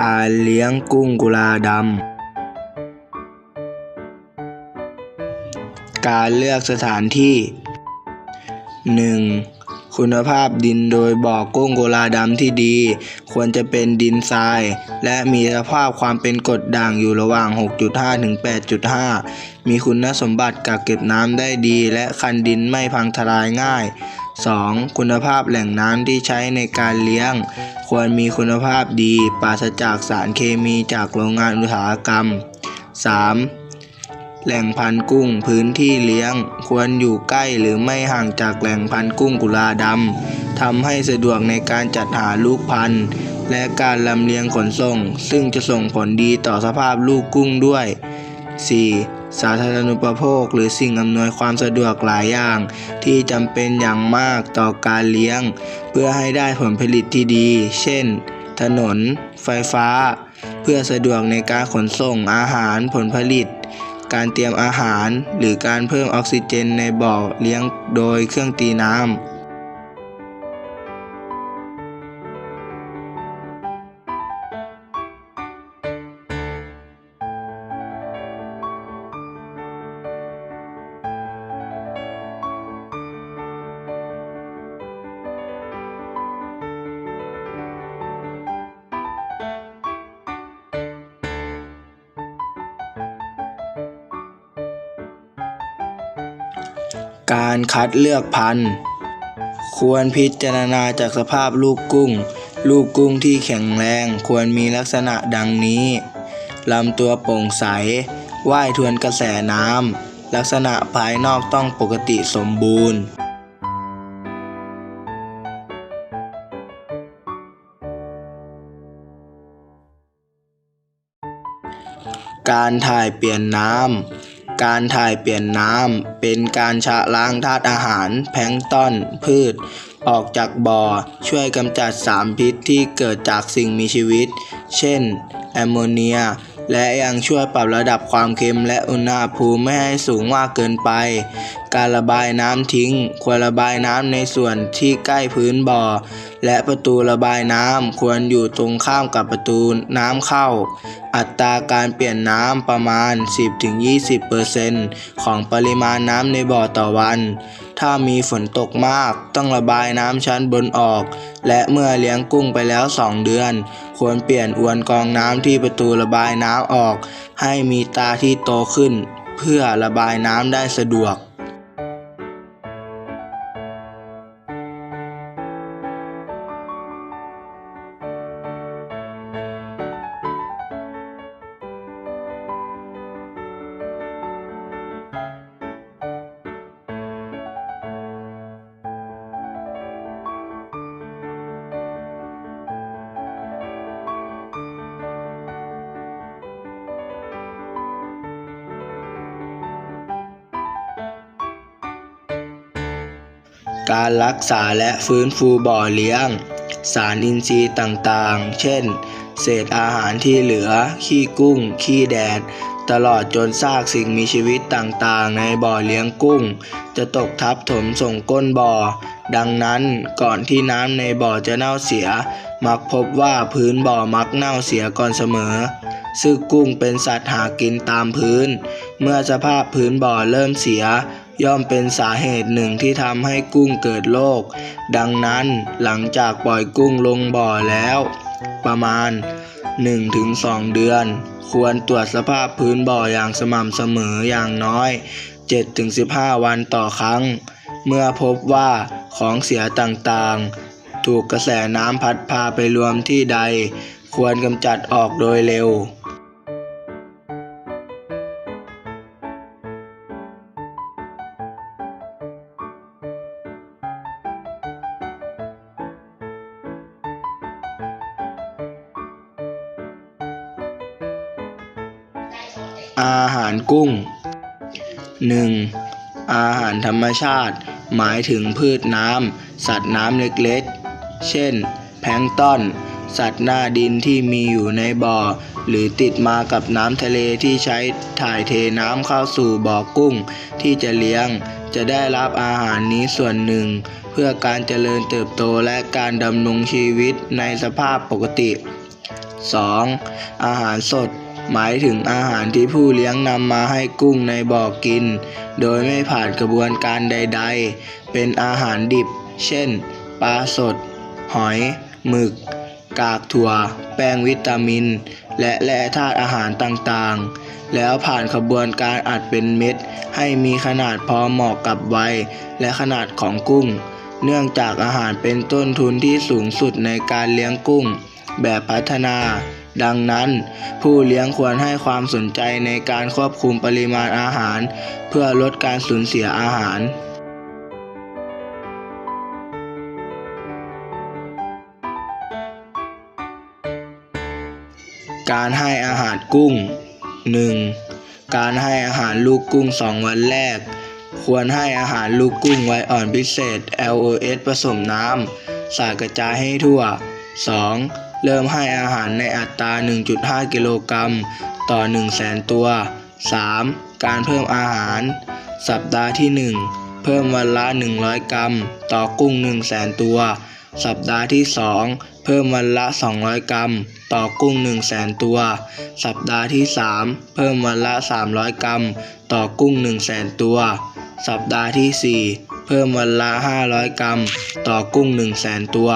การเลี้ยงกุ้งกุลาดำ การเลือกสถานที่ 1. คุณภาพดินโดยบ่อกุ้งกุลาดำที่ดี ควรจะเป็นดินทราย และมีสภาพความเป็นกรดด่างอยู่ระหว่าง 6.5 ถึง 8.5 มีคุณสมบัติกักเก็บน้ำได้ดี และคันดินไม่พังทลายง่าย 2. คุณภาพแหล่งน้ำที่ใช้ในการเลี้ยง ควรมีคุณภาพดีปราศจากสารเคมีจากโรงงานอุตสาหกรรม 3. แหล่งพันกุ้งพื้นที่เลี้ยง ควรอยู่ใกล้หรือไม่ห่างจากแหล่งพันกุ้งกุลาดำทำให้สะดวกในการจัดหาลูกพันธุ์ และการลำเลียงขนส่ง ซึ่งจะส่งผลดีต่อสภาพลูกกุ้งด้วย 4. สาธารณูปโภค หรือสิ่งอำนวยความสะดวกหลายอย่าง ที่จำเป็นอย่างมากต่อการเลี้ยง เพื่อให้ได้ผลผลิตที่ดี เช่น ถนน ไฟฟ้า เพื่อสะดวกในการขนส่งอาหารผลผลิต การเตรียมอาหาร หรือการเพิ่มออกซิเจนในบ่อเลี้ยงโดยเครื่องตีน้ำ การคัดเลือกพันธุ์ ควรพิจารณาจากสภาพลูกกุ้ง ลูกกุ้งที่แข็งแรงควรมีลักษณะดังนี้ ลำตัวโปร่งใส ว่ายทวนกระแสน้ำ ลักษณะภายนอกต้องปกติสมบูรณ์การถ่ายเปลี่ยนน้ำ การถ่ายเปลี่ยนน้ำเป็นการชะล้างธาตุอาหาร แพลงต้นพืช ออกจากบ่อ ช่วยกำจัดสารพิษที่เกิดจากสิ่งมีชีวิต เช่น แอมโมเนีย และยังช่วยปรับระดับความเค็มและอุณหภูมิไม่ให้สูงมากเกินไป การระบายน้ำทิ้ง ควรระบายน้ำในส่วนที่ใกล้พื้นบ่อ และประตูระบายน้ำควรอยู่ตรงข้ามกับประตูน้ำเข้า อัตราการเปลี่ยนน้ำประมาณ 10-20%ของปริมาณน้ำในบ่อต่อวัน ถ้ามีฝนตกมาก ต้องระบายน้ำชั้นบนออก และเมื่อเลี้ยงกุ้งไปแล้ว 2 เดือน ควรเปลี่ยนอวนกองน้ำที่ประตูระบายน้ำออก ให้มีตาที่โตขึ้น เพื่อระบายน้ำได้สะดวก การรักษาและฟื้นฟูบ่อเลี้ยง สารอินทรีย์ต่างๆ เช่น เศษอาหารที่เหลือ ขี้กุ้ง ขี้แดด ตลอดจนซากสิ่งมีชีวิตต่างๆ ในบ่อเลี้ยงกุ้ง จะตกทับถมส่งก้นบ่อ ดังนั้นก่อนที่น้ำในบ่อจะเน่าเสีย มักพบว่าพื้นบ่อมักเน่าเสียก่อนเสมอซึ่งกุ้งเป็นสัตว์หากินตามพื้น เมื่อสภาพพื้นบ่อเริ่มเสีย ย่อมเป็นสาเหตุหนึ่งที่ทำให้กุ้งเกิดโรคดังนั้นหลังจากปล่อยกุ้งลงบ่อแล้ว ประมาณ 1-2 เดือน ควรตรวจสภาพพื้นบ่ออย่างสม่ำเสมออย่างน้อย 7-15 วันต่อครั้ง เมื่อพบว่าของเสียต่างๆ ถูกกระแสน้ำพัดพาไปรวมที่ใด ควรกำจัดออกโดยเร็ว อาหารกุ้ง 1. อาหารธรรมชาติ หมายถึงพืชน้ำ สัตว์น้ำเล็กๆ เช่น แพลงต้อน สัตว์หน้าดินที่มีอยู่ในบ่อ หรือติดมากับน้ำทะเลที่ใช้ถ่ายเทน้ำเข้าสู่บ่อกุ้ง ที่จะเลี้ยง จะได้รับอาหารนี้ส่วนหนึ่ง เพื่อการเจริญเติบโตและการดำรงชีวิตในสภาพปกติ 2. อาหารสด หมายถึงอาหารที่ผู้เลี้ยงนำมาให้กุ้งในบ่อกิน โดยไม่ผ่านกระบวนการใด ๆ เป็นอาหารดิบ เช่น ปลาสด หอย หมึก กากถั่ว แป้งวิตามิน และแร่ธาตุอาหารต่างๆ แล้วผ่านกระบวนการอัดเป็นเม็ด ให้มีขนาดพอเหมาะกับวัยและขนาดของกุ้ง เนื่องจากอาหารเป็นต้นทุนที่สูงสุดในการเลี้ยงกุ้ง แบบพัฒนา ดังนั้น ผู้เลี้ยงควรให้ความสนใจในการควบคุมปริมาณอาหาร เพื่อลดการสูญเสียอาหารการให้อาหารกุ้ง 1. การให้อาหารลูกกุ้ง 2 วันแรก ควรให้อาหารลูกกุ้งไวอ่อนพิเศษ LOS ผสมน้ำ สาดกระจายให้ทั่ว 2. เริ่มให้อาหารในอัตรา 1.5 กิโลกรัมต่อ 1 0 0 0 0แสนตัว 3. การเพิ่มอาหาร สัปดาห์ที่ 1 เพิ่มวันละ 100 กรัม ต่อกุ้ง 1 0 0 0 0แสนตัว สัปดาห์ที่ 2 เพิ่มวันละ 200 กรัม ต่อกุ้ง 1 0 0 0 0แสนตัว สัปดาห์ที่ 3 เพิ่มวันละ 300 กรัม ต่อกุ้ง 1 0 0 0 0แสนตัว สัปดาห์ที่ 4 เพิ่มวันละ 500 กรัม ต่อกุ้ง 1 0 0 0 0แสนตัว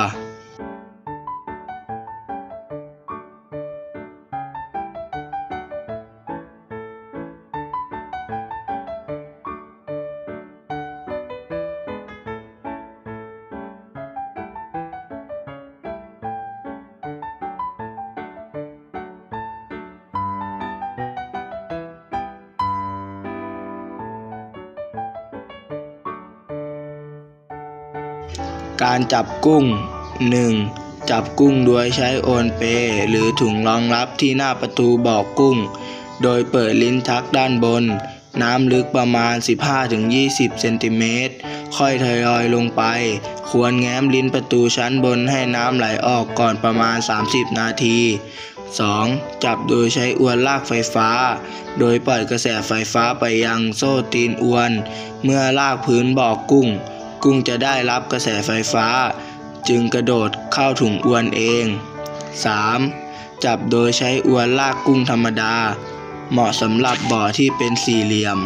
การจับกุ้ง 1. จับกุ้งโดยใช้โอนเป หรือถุงรองรับที่หน้าประตูบ่อกุ้ง โดยเปิดลิ้นชักด้านบน น้ำลึกประมาณ 15-20 เซนติเมตร ค่อยทยอยลงไป ควรแง้มลิ้นประตูชั้นบนให้น้ำไหลออกก่อนประมาณ 30 นาที 2. จับโดยใช้อวนลากไฟฟ้า โดยปล่อยกระแสไฟฟ้าไปยังโซ่ตีนอวน เมื่อลากพื้นบ่อกุ้ง กุ้งจะได้รับกระแสไฟฟ้า จึงกระโดดเข้าถุงอวนเอง 3. จับโดยใช้อวนลากกุ้งธรรมดา เหมาะสำหรับบ่อที่เป็นสี่เหลี่ยม